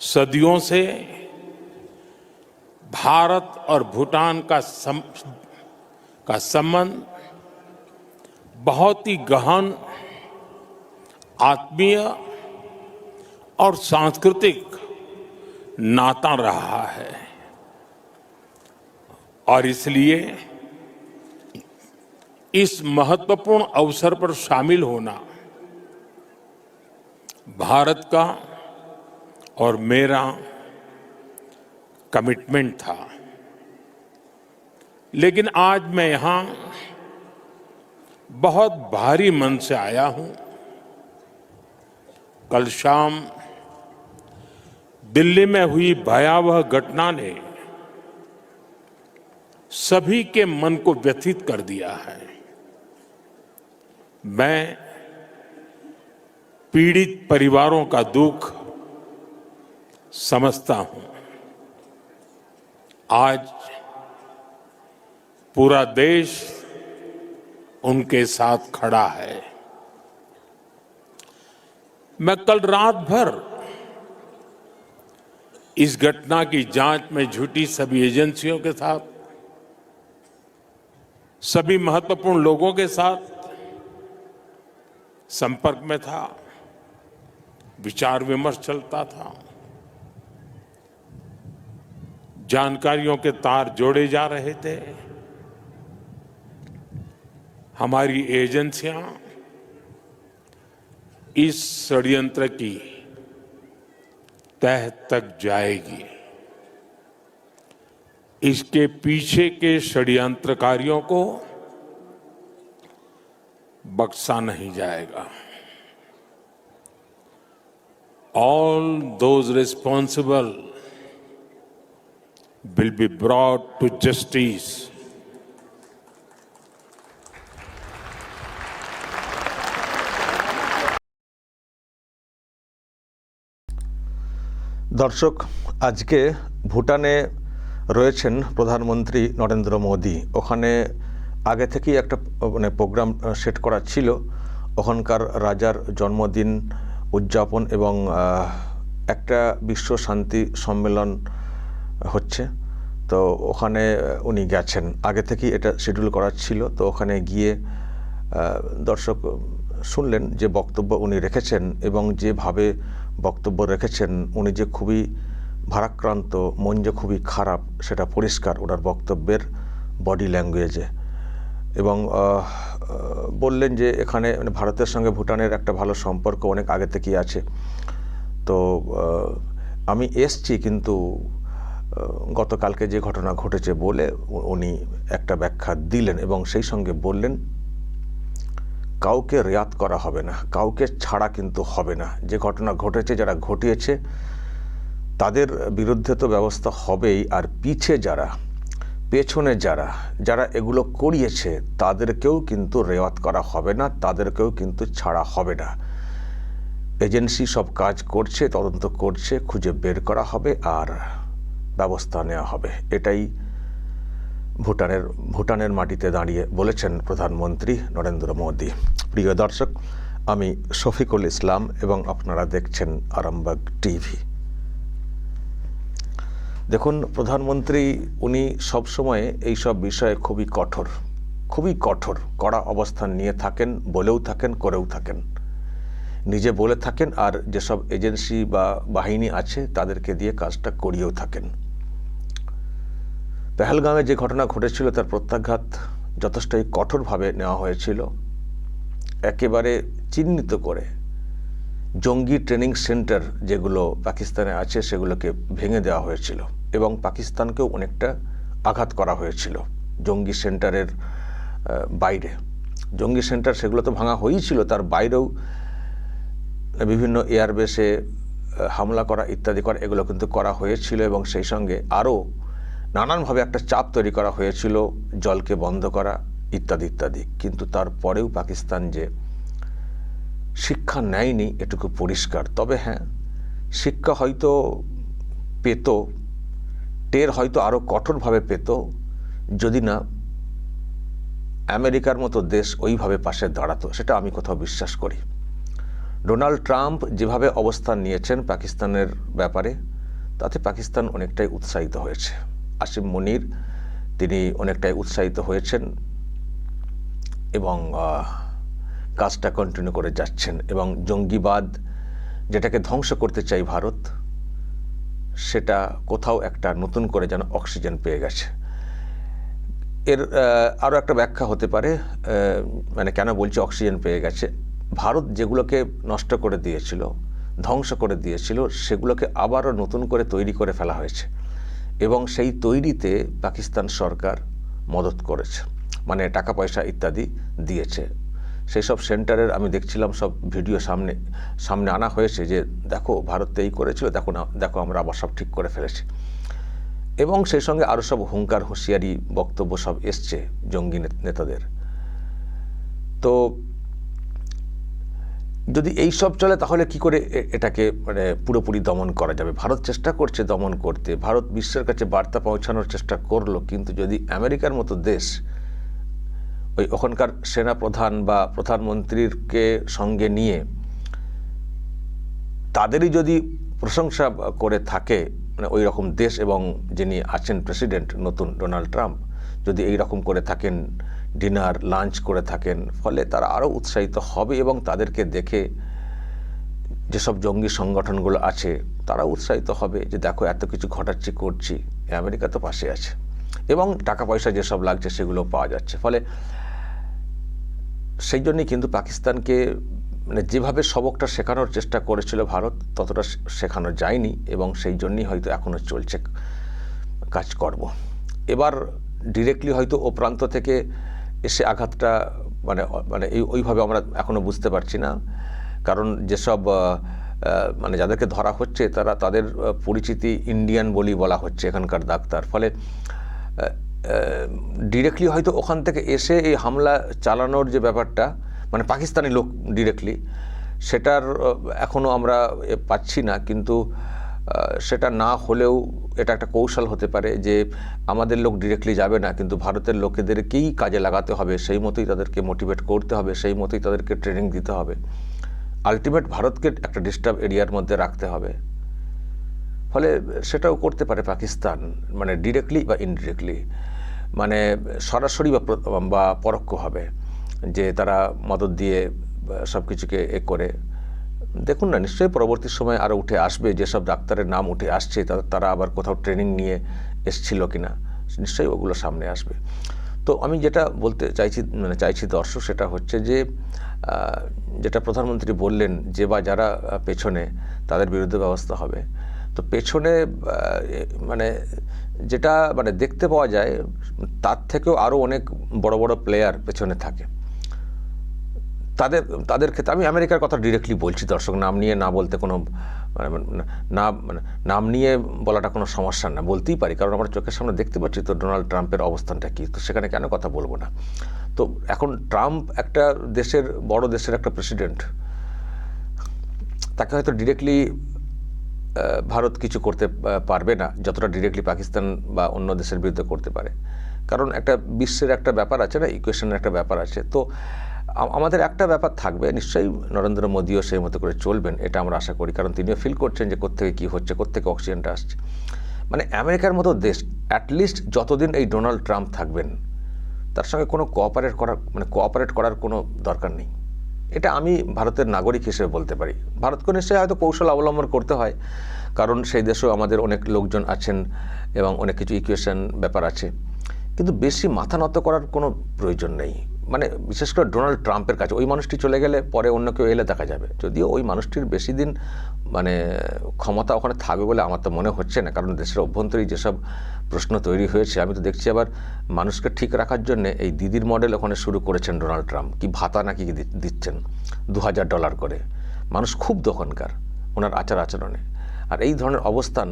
सदियों से भारत और भूटान का सम, का संबंध बहुत ही गहन आत्मीय और सांस्कृतिक नाता रहा है। और इसलिए इस महत्वपूर्ण अवसर पर शामिल होना भारत का और मेरा कमिटमेंट था। लेकिन आज मैं यहाँ बहुत भारी मन से आया हूँ। कल शाम दिल्ली में हुई भयावह घटना ने सभी के मन को व्यथित कर दिया है। मैं पीड़ित परिवारों का दुख समझता हूँ। आज पूरा देश उनके साथ खड़ा है। मैं कल रात भर इस घटना की जाँच में जुटी सभी एजेंसियों के साथ, सभी महत्वपूर्ण लोगों के साथ संपर्क में था, विचार विमर्श चलता था। जानकारियों के तार जोड़े जा रहे थे। हमारी एजेंसियाँ इस षड्यंत्र की तह तक जाएगी। इसके पीछे के षड्यंत्रकारियों को बक्सा नहीं जाएगा। All those responsible will be brought to justice. দর্শক, আজকে ভুটানে রয়েছেন প্রধানমন্ত্রী নরেন্দ্র মোদী ওখানে আগে থেকেই একটা মানে প্রোগ্রাম সেট করা ছিল ওখানকার রাজার জন্মদিন উদযাপন এবং একটা বিশ্ব শান্তি সম্মেলন হচ্ছে। তো ওখানে উনি গেছেন। আগে থেকেই এটা শিডিউল করা ছিল। তো ওখানে গিয়ে দর্শক শুনলেন যে বক্তব্য উনি রেখেছেন এবং যেভাবে বক্তব্য রেখেছেন, উনি যে খুবই ভারাক্রান্ত, মন যে খুবই খারাপ, সেটা পরিষ্কার ওনার বক্তব্যের বডি ল্যাঙ্গুয়েজে এবং বললেন যে এখানে মানে ভারতের সঙ্গে ভুটানের একটা ভালো সম্পর্ক অনেক আগে থেকেই আছে। তো আমি এসছি কিন্তু গতকালকে যে ঘটনা ঘটেছে বলে উনি একটা ব্যাখ্যা দিলেন এবং সেই সঙ্গে বললেন, কাউকে রেয়াত করা হবে না, কাউকে ছাড়া কিন্তু হবে না। যে ঘটনা ঘটেছে, যারা ঘটিয়েছে, তাদের বিরুদ্ধে তো ব্যবস্থা হবেই। আর পিছে যারা, পেছনে যারা যারা এগুলো করিয়েছে, তাদেরকেও কিন্তু রেওয়াত করা হবে না, তাদেরকেও কিন্তু ছাড়া হবে না। এজেন্সি সব কাজ করছে, তদন্ত করছে, খুঁজে বের করা হবে। আর ব্যবস্থা নেওয়া হবে। এটাই ভুটানের ভুটানের মাটিতে দাঁড়িয়ে বলেছেন প্রধানমন্ত্রী নরেন্দ্র মোদী। প্রিয় দর্শক, আমি শফিকুল ইসলাম এবং আপনারা দেখছেন আরামবাগ টিভি। দেখুন, প্রধানমন্ত্রী, উনি সবসময় এইসব বিষয়ে খুবই কঠোর খুবই কঠোর, কড়া অবস্থান নিয়ে থাকেন, বলেও থাকেন, করেও থাকেন। নিজে বলে থাকেন আর যেসব এজেন্সি বা বাহিনী আছে, তাদেরকে দিয়ে কাজটা করিয়েও থাকেন। পেহেলগামে যে ঘটনা ঘটেছিল তার প্রত্যাঘাত যথেষ্টই কঠোরভাবে নেওয়া হয়েছিল। একেবারে চিহ্নিত করে জঙ্গি ট্রেনিং সেন্টার যেগুলো পাকিস্তানে আছে সেগুলোকে ভেঙে দেওয়া হয়েছিল এবং পাকিস্তানকেও অনেকটা আঘাত করা হয়েছিল জঙ্গি সেন্টারের বাইরে। জঙ্গি সেন্টার সেগুলো তো ভাঙা হয়েছিল তার বাইরেও বিভিন্ন এয়ারবেসে হামলা করা ইত্যাদি করা, এগুলো কিন্তু করা হয়েছিল এবং সেই সঙ্গে আরও নানানভাবে একটা চাপ তৈরি করা হয়েছিল, জলকে বন্ধ করা ইত্যাদি ইত্যাদি। কিন্তু তারপরেও পাকিস্তান যে শিক্ষা নেয়নি, এটুকু পরিষ্কার। তবে হ্যাঁ শিক্ষা হয়তো পেত, টের হয়তো আরও কঠোরভাবে পেত, যদি না আমেরিকার মতো দেশ ওইভাবে পাশে দাঁড়াতো, সেটা আমি কোথাও বিশ্বাস করি। ডোনাল্ড ট্রাম্প যেভাবে অবস্থান নিয়েছেন পাকিস্তানের ব্যাপারে, তাতে পাকিস্তান অনেকটাই উৎসাহিত হয়েছে। আসিম মনির, তিনি অনেকটাই উৎসাহিত হয়েছেন এবং কাজটা কন্টিনিউ করে যাচ্ছেন এবং জঙ্গিবাদ যেটাকে ধ্বংস করতে চাই ভারত, সেটা কোথাও একটা নতুন করে যেন অক্সিজেন পেয়ে গেছে। এর আরও একটা ব্যাখ্যা হতে পারে মানে কেন বলছি অক্সিজেন পেয়ে গেছে? ভারত যেগুলোকে নষ্ট করে দিয়েছিল, ধ্বংস করে দিয়েছিল, সেগুলোকে আবারও নতুন করে তৈরি করে ফেলা হয়েছে। এবং সেই তৈরিতে পাকিস্তান সরকার মদত করেছে মানে টাকা, পয়সা ইত্যাদি দিয়েছে। সেই সব সেন্টারের আমি দেখছিলাম, সব ভিডিও সামনে সামনে আনা হয়েছে যে, দেখো, ভারত এই করেছিল, দেখো না, দেখো আমরা আবার সব ঠিক করে ফেলেছি। এবং সেই সঙ্গে আরও সব হুঙ্কার, হুঁশিয়ারি, বক্তব্য সব এসছে জঙ্গি নেতাদের। তো যদি এই সব চলে, তাহলে কি করে এটাকে মানে পুরোপুরি দমন করা যাবে? ভারত চেষ্টা করছে দমন করতে। ভারত বিশ্বের কাছে বার্তা পৌঁছানোর চেষ্টা করল, কিন্তু যদি আমেরিকার মতো দেশ ওই ওখানকার সেনা প্রধান বা প্রধানমন্ত্রীরকে সঙ্গে নিয়ে তাদেরই যদি প্রশংসা করে থাকে মানে ওই রকম দেশ এবং যিনি আছেন প্রেসিডেন্ট নতুন ডোনাল্ড ট্রাম্প, যদি এই রকম করে থাকেন ডিনার, লাঞ্চ করে থাকেন, ফলে তারা আরও উৎসাহিত হবে এবং তাদেরকে দেখে যেসব জঙ্গি সংগঠনগুলো আছে, তারা উৎসাহিত হবে যে দেখো, এত কিছু ঘটাচ্ছি, করছি আমেরিকা তো পাশে আছে। এবং টাকা পয়সা যেসব লাগছে, সেগুলো পাওয়া যাচ্ছে। ফলে সেই জন্যই কিন্তু পাকিস্তানকে মানে যেভাবে সবকটা শেখানোর চেষ্টা করেছিল ভারত, ততটা শেখানো যায়নি এবং সেই জন্যই হয়তো এখনও চলছে কাজকর্ম। এবার ডিরেক্টলি হয়তো ও প্রান্ত থেকে এসে আঘাতটা মানে মানে ওইভাবে আমরা এখনও বুঝতে পারছি না। কারণ যেসব মানে যাদেরকে ধরা হচ্ছে তারা তাদের পরিচিতি ইন্ডিয়ান বলি বলা হচ্ছে এখানকার ডাক্তার। ফলে ডিরেক্টলি হয়তো ওখান থেকে এসে এই হামলা চালানোর যে ব্যাপারটা মানে পাকিস্তানি লোক ডিরেক্টলি সেটার এখনও আমরা পাচ্ছি না। কিন্তু সেটা না হলেও এটা একটা কৌশল হতে পারে যে আমাদের লোক ডিরেক্টলি যাবে না, কিন্তু ভারতের লোকেদেরকেই কাজে লাগাতে হবে, সেই মতোই তাদেরকে মোটিভেট করতে হবে, সেই মতোই তাদেরকে ট্রেনিং দিতে হবে। আলটিমেট ভারতকে একটা ডিস্টার্ব এরিয়ার মধ্যে রাখতে হবে। ফলে সেটাও করতে পারে পাকিস্তান মানে ডিরেক্টলি বা ইনডিরেক্টলি মানে সরাসরি বা বা পরোক্ষভাবে যে তারা মদত দিয়ে সব কিছুকে এ করে। দেখুন না, নিশ্চয়ই পরবর্তী সময় আরও উঠে আসবে, যেসব ডাক্তারের নাম উঠে আসছে তারা আবার কোথাও ট্রেনিং নিয়ে এসছিল কিনা, নিশ্চয়ই ওগুলো সামনে আসবে। তো আমি যেটা বলতে চাইছি মানে চাইছি দর্শক, সেটা হচ্ছে যে যেটা প্রধানমন্ত্রী বললেন যে বা যারা পেছনে, তাদের বিরুদ্ধে ব্যবস্থা হবে। তো পেছনে মানে যেটা মানে দেখতে পাওয়া যায়, তার থেকেও আরও অনেক বড় বড় প্লেয়ার পেছনে থাকে। তাদের তাদের ক্ষেত্রে, আমি আমেরিকার কথা ডিরেক্টলি বলছি, দর্শক, নাম নিয়ে না বলতে কোনো মানে না মানে নাম নিয়ে বলাটা কোনো সমস্যা না, বলতেই পারি, কারণ আমরা চোখের সামনে দেখতে পাচ্ছি তো ডোনাল্ড ট্রাম্পের অবস্থানটা কী, তো সেখানে কেন কথা বলব না? তো এখন ট্রাম্প একটা দেশের, বড় দেশের একটা প্রেসিডেন্ট তাকে হয়তো ডিরেক্টলি ভারত কিছু করতে পারবে না, যতটা ডিরেক্টলি পাকিস্তান বা অন্য দেশের বিরুদ্ধে করতে পারে, কারণ একটা বিশ্বের একটা ব্যাপার আছে না ইকুয়েশনের একটা ব্যাপার আছে, তো আমাদের একটা ব্যাপার থাকবে, নিশ্চয়ই নরেন্দ্র মোদীও সেই মতো করে চলবেন, এটা আমরা আশা করি। কারণ তিনিও ফিল করছেন যে কোত্থেকে কী হচ্ছে, কোত্থেকে অক্সিজেনটা আসছে। মানে আমেরিকার মতো দেশ অ্যাটলিস্ট যতদিন এই ডোনাল্ড ট্রাম্প থাকবেন, তার সঙ্গে কোনো কোঅপারেট করার মানে কোঅপারেট করার কোনো দরকার নেই। এটা আমি ভারতের নাগরিক হিসেবে বলতে পারি। ভারতকে নিশ্চয়ই হয়তো কৌশল অবলম্বন করতে হয়, কারণ সেই দেশেও আমাদের অনেক লোকজন আছেন এবং অনেক কিছু ইকুয়েশন ব্যাপার আছে। কিন্তু বেশি মাথা নত করার কোনো প্রয়োজন নেই। মানে বিশেষ করে ডোনাল্ড ট্রাম্পের কাছে, ওই মানুষটি চলে গেলে পরে অন্য কেউ এলে দেখা যাবে। যদিও ওই মানুষটির বেশি দিন মানে ক্ষমতা ওখানে থাকবে বলে আমার তো মনে হচ্ছে না, কারণ দেশের অভ্যন্তরেই যেসব প্রশ্ন তৈরি হয়েছে, আমি তো দেখছি আবার মানুষকে ঠিক রাখার জন্য এই দিদির মডেল ওখানে শুরু করেছেন ডোনাল্ড ট্রাম্প। কি ভাতা নাকি দিচ্ছেন? দু হাজার ডলার করে। মানুষ খুব দোকানকার, ওনার আচার আচরণে আর এই ধরনের অবস্থান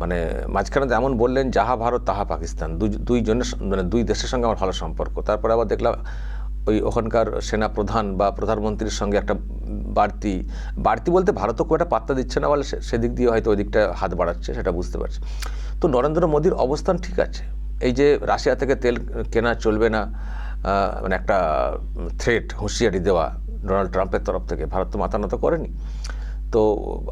মানে মাঝখানে এমন বললেন, যাহা ভারত, তাহা পাকিস্তান। দুই দুইজনের মানে দুই দেশের সঙ্গে আমার ভালো সম্পর্ক। তারপরে আবার দেখলাম, ওই ওখানকার সেনা প্রধান বা প্রধানমন্ত্রীর সঙ্গে একটা বাড়তি বাড়তি বলতে ভারতও খুব একটা পাত্তা দিচ্ছে না, বলে সেদিক দিয়ে হয়তো ওই দিকটা হাত বাড়াচ্ছে, সেটা বুঝতে পারছি। তো নরেন্দ্র মোদীর অবস্থান ঠিক আছে। এই যে রাশিয়া থেকে তেল কেনা চলবে না মানে একটা থ্রেট হুঁশিয়ারি দেওয়া ডোনাল্ড ট্রাম্পের তরফ থেকে, ভারত তো মাথা নত করেনি। তো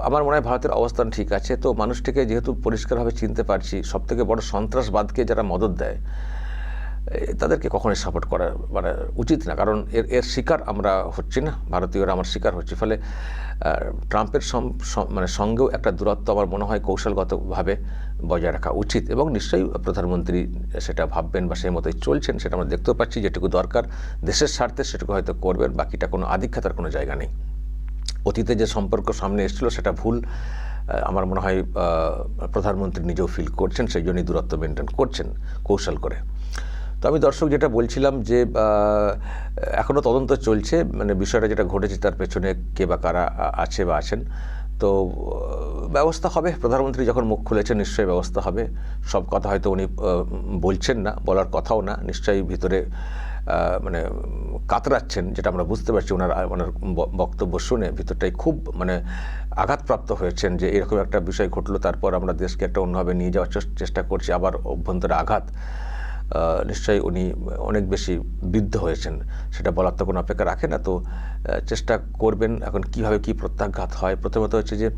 আমার মনে হয় ভারতের অবস্থান ঠিক আছে। তো মানুষটিকে যেহেতু পরিষ্কারভাবে চিনতে পারছি, সবথেকে বড় সন্ত্রাসবাদকে যারা মদত দেয় তাদেরকে কখনোই সাপোর্ট করা মানে উচিত না। কারণ এর এর শিকার আমরা হচ্ছি না, ভারতীয়রা আমার শিকার হচ্ছে। ফলে ট্রাম্পের মানে সঙ্গেও একটা দূরত্ব আমার মনে হয় কৌশলগতভাবে বজায় রাখা উচিত। এবং নিশ্চয়ই প্রধানমন্ত্রী সেটা ভাববেন বা সেই মতোই চলছেন, সেটা আমরা দেখতেও পাচ্ছি। যেটুকু দরকার দেশের স্বার্থে সেটুকু হয়তো করবেন, বাকিটা কোনো আধিক্ষেতার কোনো জায়গা নেই। অতীতে যে সম্পর্ক সামনে এসেছিল সেটা ভুল আমার মনে হয় প্রধানমন্ত্রী নিজেও ফিল করছেন, সেই জন্যই দূরত্ব মেনটেন করছেন কৌশল করে। তো আমি দর্শক যেটা বলছিলাম যে এখনও তদন্ত চলছে মানে বিষয়টা যেটা ঘটেছে তার পেছনে কে বা কারা আছে বা আছেন তো ব্যবস্থা হবে। প্রধানমন্ত্রী যখন মুখ খুলেছেন, নিশ্চয়ই ব্যবস্থা হবে। সব কথা হয়তো উনি বলছেন না, বলার কথাও না। নিশ্চয়ই ভিতরে মানে কাতরাচ্ছেন, যেটা আমরা বুঝতে পারছি ওনার ওনার বক্তব্য শুনে। ভিতরটাই খুব মানে আঘাতপ্রাপ্ত হয়েছেন যে এরকম একটা বিষয় ঘটলো। তারপর আমরা দেশকে একটা অন্যভাবে নিয়ে যাওয়ার চেষ্টা করছি। আবার অভ্যন্তরে আঘাত। নিশ্চয়ই উনি অনেক বেশি বৃদ্ধ হয়েছেন। সেটা বলার তো কোনো অপেক্ষা রাখে না। তো চেষ্টা করবেন এখন কীভাবে কি প্রত্যাঘাত হয়। প্রথমত হচ্ছে যে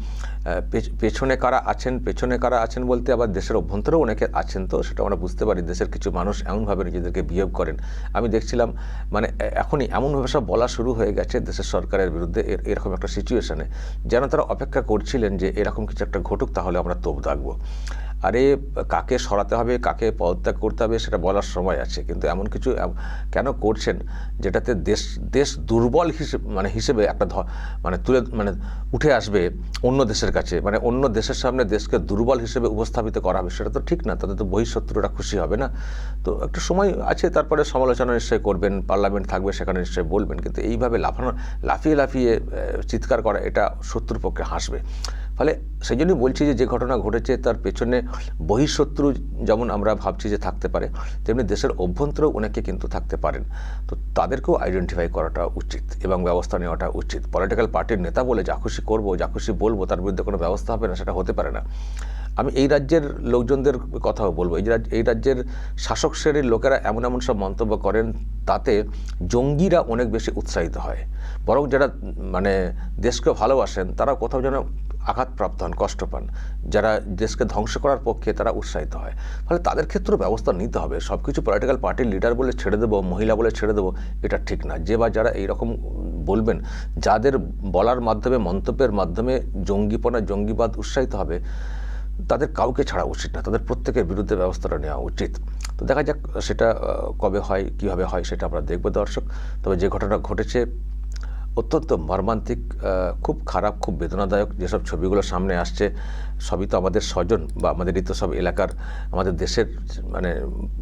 পেছ- পেছনে কারা আছেন, পেছনে কারা আছেন বলতে আবার দেশের অভ্যন্তরেও অনেকে আছেন তো, সেটা আমরা বুঝতে পারি। দেশের কিছু মানুষ এমনভাবে নিজেদেরকে বিহেভ করেন। আমি দেখছিলাম মানে এখনই এমনভাবে সব বলা শুরু হয়ে গেছে দেশের সরকারের বিরুদ্ধে এর- এরকম একটা সিচুয়েশনে যেন তারা অপেক্ষা করছিলেন যে, এরকম কিছু একটা ঘটুক, তাহলে আমরা তোপ দাগবো। আরে, কাকে সরাতে হবে, কাকে পদত্যাগ করতে হবে সেটা বলার সময় আছে। কিন্তু এমন কিছু কেন করছেন যেটাতে দেশ দেশ দুর্বল হিসেবে মানে হিসেবে একটা মানে তুলে মানে উঠে আসবে অন্য দেশের কাছে মানে অন্য দেশের সামনে দেশকে দুর্বল হিসেবে উপস্থাপিত করা হবে, সেটা তো ঠিক না, তাতে তো বহিঃশত্রুরা খুশি হবে না। তো একটা সময় আছে, তারপরে সমালোচনা নিশ্চয়ই করবেন, পার্লামেন্ট থাকবে, সেখানে নিশ্চয়ই বলবেন, কিন্তু এইভাবে লাফানো, লাফিয়ে লাফিয়ে চিৎকার করা, এটা শত্রুর পক্ষে হাসবে। ফলে সেই জন্যই বলছি যে যে ঘটনা ঘটেছে তার পেছনে বহিঃশত্রু যেমন আমরা ভাবছি যে থাকতে পারে, তেমনি দেশের অভ্যন্তরেও অনেকে কিন্তু থাকতে পারেন। তো তাদেরকেও আইডেন্টিফাই করাটা উচিত এবং ব্যবস্থা নেওয়াটা উচিত। পলিটিক্যাল পার্টির নেতা বলে যা খুশি করব, যা খুশি বলব, তার বিরুদ্ধে কোনো ব্যবস্থা হবে না, সেটা হতে পারে না। আমি এই রাজ্যের লোকজনদের কথাও বলব। এই রাজ্য, এই রাজ্যের শাসক শ্রেণির লোকেরা এমন এমন সব মন্তব্য করেন, তাতে জঙ্গিরা অনেক বেশি উৎসাহিত হয়। বরং যারা মানে দেশকে ভালোবাসেন তারা কোথাও যেন আঘাতপ্রাপ্ত হন, কষ্ট পান। যারা দেশকে ধ্বংস করার পক্ষে তারা উৎসাহিত হয়। ফলে তাদের ক্ষেত্রেও ব্যবস্থা নিতে হবে। সব কিছু পলিটিক্যাল পার্টির লিডার বলে ছেড়ে দেবো, মহিলা বলে ছেড়ে দেবো, এটা ঠিক না। যে বা যারা এইরকম বলবেন, যাদের বলার মাধ্যমে, মন্তব্যের মাধ্যমে জঙ্গিপনা, জঙ্গিবাদ উৎসাহিত হবে, তাদের কাউকে ছাড়া উচিত না। তাদের প্রত্যেকের বিরুদ্ধে ব্যবস্থাটা নেওয়া উচিত। তো দেখা যাক সেটা কবে হয়, কীভাবে হয় সেটা আমরা দেখব দর্শক। তবে যে ঘটনা ঘটেছে অত্যন্ত মর্মান্তিক খুব খারাপ, খুব বেদনাদায়ক যেসব ছবিগুলো সামনে আসছে, সবই তো আমাদের স্বজন বা আমাদেরই তো সব এলাকার, আমাদের দেশের মানে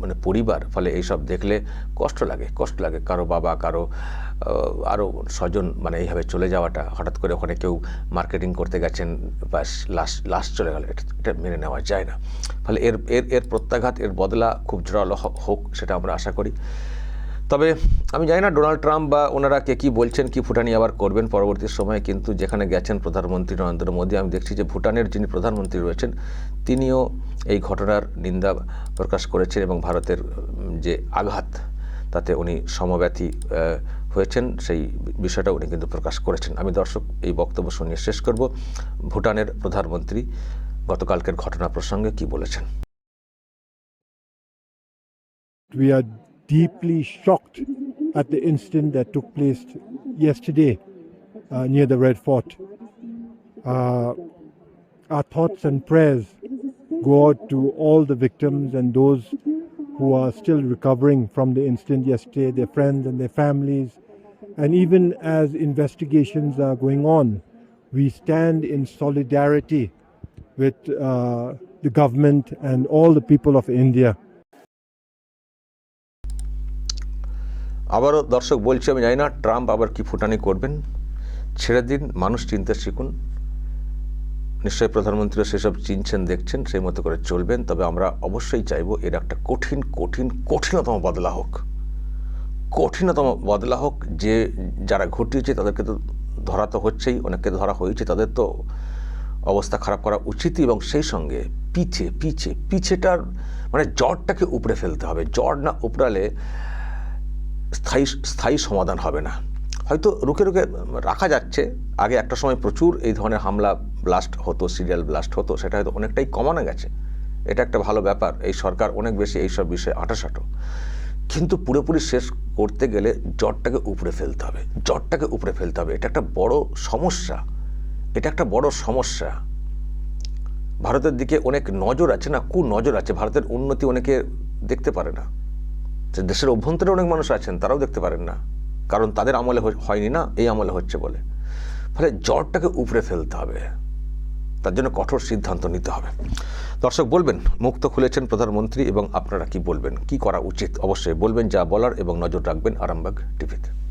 মানে পরিবার, ফলে এইসব দেখলে কষ্ট লাগে কষ্ট লাগে কারও বাবা, কারও আরও স্বজন মানে এইভাবে চলে যাওয়াটা, হঠাৎ করে ওখানে কেউ মার্কেটিং করতে গেছেন বাস লাশ লাশ চলে গেল, এটা এটা মেনে নেওয়া যায় না। ফলে এর এর এর প্রত্যাঘাত, এর বদলা খুব জোরালো হোক, সেটা আমরা আশা করি। তবে আমি জানি না ডোনাল্ড ট্রাম্প বা ওনারা কে কী বলছেন, কি ফুটানি আবার করবেন পরবর্তী সময়ে, কিন্তু যেখানে গেছেন প্রধানমন্ত্রী নরেন্দ্র মোদী, আমি দেখছি যে ভুটানের যিনি প্রধানমন্ত্রী রয়েছেন, তিনিও এই ঘটনার নিন্দা প্রকাশ করেছেন এবং ভারতের যে আঘাত, তাতে উনি সমব্যথী হয়েছেন, সেই বিষয়টা উনি কিন্তু প্রকাশ করেছেন। আমি দর্শক, এই বক্তব্য শুনিয়ে শেষ করব। ভুটানের প্রধানমন্ত্রী গতকালকের ঘটনা প্রসঙ্গে কি বলেছেন? Deeply shocked at the incident that took place yesterday uh, near the Red Fort. Uh, our thoughts and prayers go out to all the victims and those who are still recovering from the incident yesterday, their friends and their families. And even as investigations are going on, we stand in solidarity with uh, the government and all the people of India. আবারও দর্শক বলছি, আমি জানি না Trump আবার কি ফুটানি করবেন। ছেড়ে দিন, মানুষ চিনতে শিখুন। নিশ্চয়ই প্রধানমন্ত্রীও সেসব চিনছেন, দেখছেন, সেই মতো করে চলবেন। তবে আমরা অবশ্যই চাইব এর একটা কঠিন কঠিন, কঠিনতম বদলা হোক। কঠিনতম বদলা হোক, যে যারা ঘটিয়েছে তাদেরকে তো ধরা তো হচ্ছেই, অনেককে ধরা হয়েছে, তাদের তো অবস্থা খারাপ করা উচিতই। এবং সেই সঙ্গে পিছে পিছে, পিছেটার মানে জ্বরটাকে উপড়ে ফেলতে হবে। জ্বর না উপড়ালে স্থায়ী স্থায়ী সমাধান হবে না। হয়তো রুকে রুকে রাখা যাচ্ছে। আগে একটা সময় প্রচুর এই ধরনের হামলা ব্লাস্ট হতো সিরিয়াল ব্লাস্ট হতো, সেটা হয়তো অনেকটাই কমানো গেছে। এটা একটা ভালো ব্যাপার, এই সরকার অনেক বেশি এইসব বিষয়ে আঁটাসাটো। কিন্তু পুরোপুরি শেষ করতে গেলে জ্বরটাকে উপরে ফেলতে হবে, জ্বরটাকে উপরে ফেলতে হবে। এটা একটা বড় সমস্যা, এটা একটা বড় সমস্যা। ভারতের দিকে অনেক নজর আছে না কু নজর আছে? ভারতের উন্নতি অনেকে দেখতে পারে না। যে দেশের অভ্যন্তরে অনেক মানুষ আছেন, তারাও দেখতে পারেন না। কারণ তাদের আমলে হয়নি না, এই আমলে হচ্ছে বলে। ফলে জ্বরটাকে উপরে ফেলতে হবে। তার জন্য কঠোর সিদ্ধান্ত নিতে হবে। দর্শক, বলবেন মুক্ত খুলেছেন প্রধানমন্ত্রী, এবং আপনারা কি বলবেন? কি করা উচিত? অবশ্যই বলবেন, যা বলার এবং নজর রাখবেন আরামবাগ টিভিতে।